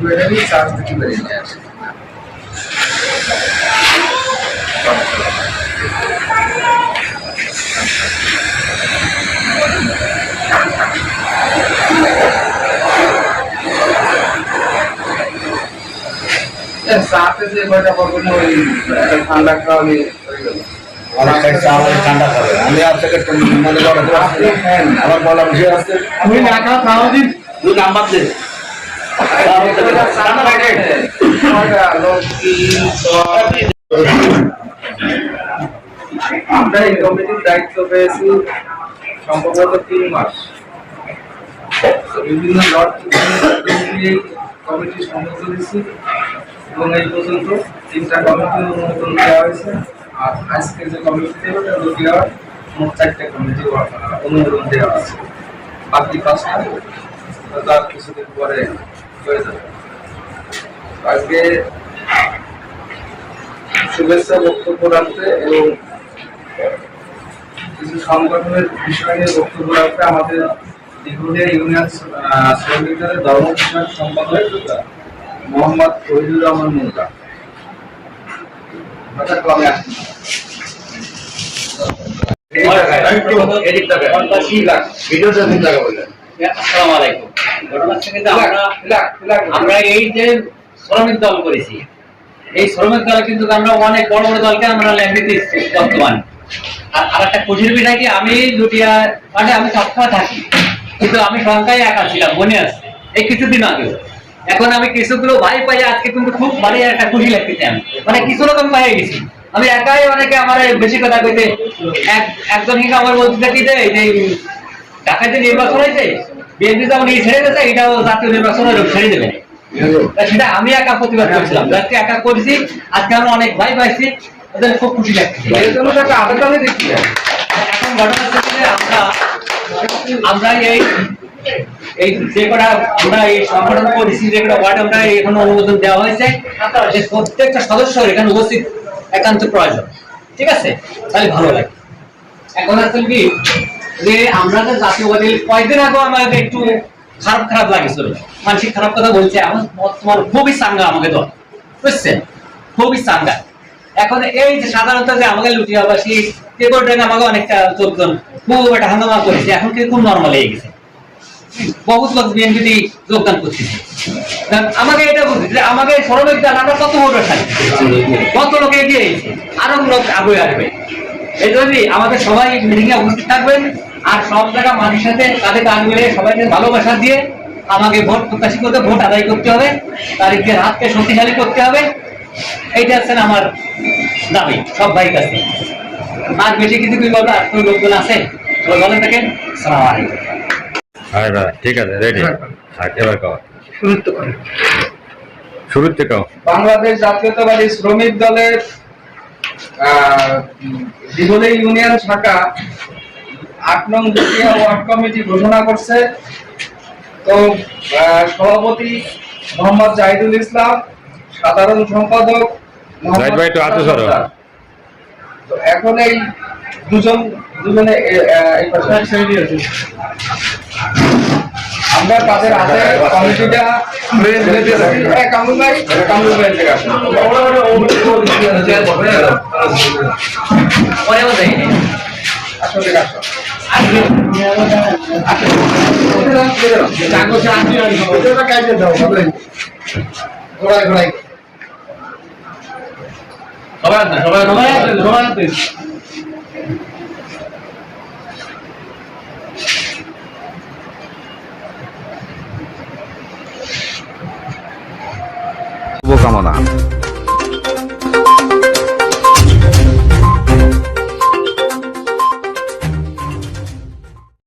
Battery charge দিতে পারি না আর। এ, চাতে যে কয়টা করবেন ওই ঠান্ডা খাওয়ালে হয়ে গেল। অনেকটাই চা আমাদের ঠান্ডা খাবে আমি আপনাকে মনে করো। আমার বলা বিষয় আছে আমি না খাওয়া খাওয়া দিন দুই নাম্বার দে। আমরা এই কমিটির দায়িত্ব পেয়েছি সম্ভবত তিন মাস বিভিন্ন লট কমিটি সম্মত দিচ্ছি এবং এই পর্যন্ত তিনটা কমিটি অনুমোদন দেওয়া হয়েছে। আর আজকে যে কমিটি ওটা হলো দেওয়ার মোট চারটে কমিটি অনুমোদন দেওয়া আছে। বাকি পাঁচটা আর কিছুদিন পরে হয়ে যাবে। আজকে শুভেচ্ছা বক্তব্য রাখতে এবং কিছু সংগঠনের বিষয় নিয়ে বক্তব্য রাখতে আমাদের দীঘলিয়া ইউনিয়ন আহ, শ্রমিকদের ধর্ম সম্পাদক। মোহাম্মদ শহীদুর রহমান আমরা। আমরা এই যে শ্রমিক দল করেছি এই শ্রমিক দলে কিন্তু আমরা অনেক বড় বড় দলকে আমরা বর্তমান। আর আর একটা খুশির বিষয় কি আমি লুটিয়া মানে আমি সবসময় থাকি কিন্তু আমি সংখ্যায় একা ছিলাম মনে আছে। এই কিছুদিন আগে এখন আমি কিছুগুলো ভাই পাই আজকে কিন্তু খুব ভারী একটা খুশি লাগতেছে আমি। মানে কিছু রকম পাই গেছি। আমি একাই অনেকে আমার বেশি কথা কইতে একজন হিঙ্গা আমার বলতে কি যে ঢাকায় যে নির্বাচন হয়েছে বিএনপি যেমন এই ছেড়ে দিয়েছে এটাও জাতীয় নির্বাচনের ছেড়ে দেবে। সেটা আমি একা প্রতিবাদ করছিলাম আজকে একা করেছি আজকে আমরা অনেক ভাই পাইছি ওদের খুব খুশি লাগছে। এখন ঘটনা আমরা আমরা এই অনুমোদন দেওয়া হয়েছে প্রত্যেকটা এখানে উপস্থিত, একান্ত প্রয়োজন। ঠিক আছে? তাহলে ভালো লাগে। এখন আসলে কি, যে আমরা কয়েকদিন একটু খারাপ খারাপ লাগেছিল। মানসিক খারাপ কথা বলছে, এখন খুবই চাঙ্গা আমাকে দল। বুঝছেন? খুবই চাঙ্গা। এখন এই যে সাধারণত যে আমাকে লুটিয়াবাসী আমাকে অনেকটা লোকজন খুব একটা হাঙ্গামা করেছে, এখন কিন্তু নর্মাল হয়ে গেছে। বহুত লোক বিএনপি যোগদান করতেছে আমাকে এটা বলছে যে আমাকে দল আমরা কত ভোট খাই? কত লোক এগিয়ে আরও লোক আগে আসবে। এই জন্য আমাদের সবাই মিটিং এ উপস্থিত থাকবেন। আর সব জায়গা মানুষের সাথে তাদের কাজ মিলে সবাইকে ভালোবাসা দিয়ে আমাকে ভোট প্রত্যাশী করতে, ভোট আদায় করতে হবে। তারিখের হাতকে শক্তিশালী করতে হবে। এইটা হচ্ছে আমার দাবি সব ভাই কাছে। আর বেশি কিছু কি বলব? আর কোনো লোকজন আছে? ভালো থাকেন। সালাম আলাইকুম। হ্যাঁ দাদা ঠিক আছে রেডি এবার কও। শুরুর থেকে বাংলাদেশ জাতীয়তাবাদী শ্রমিক দলের আহ, ইউনিয়ন শাখা আট নং দ্বিতীয় ওয়ার্ড কমিটি ঘোষণা করছে। তো আহ, সভাপতি মোহাম্মদ জাহিদুল ইসলাম সাধারণ সম্পাদক। তো এখন এই দুজন দুজনে এই আমরা তাদের হাতে কমিটিটা কামরুল ভাই, কামরুল ভাই। ঘোড়ায়, ঘোড়ায়। সবাই না সবাই সবাই শুভকামনা।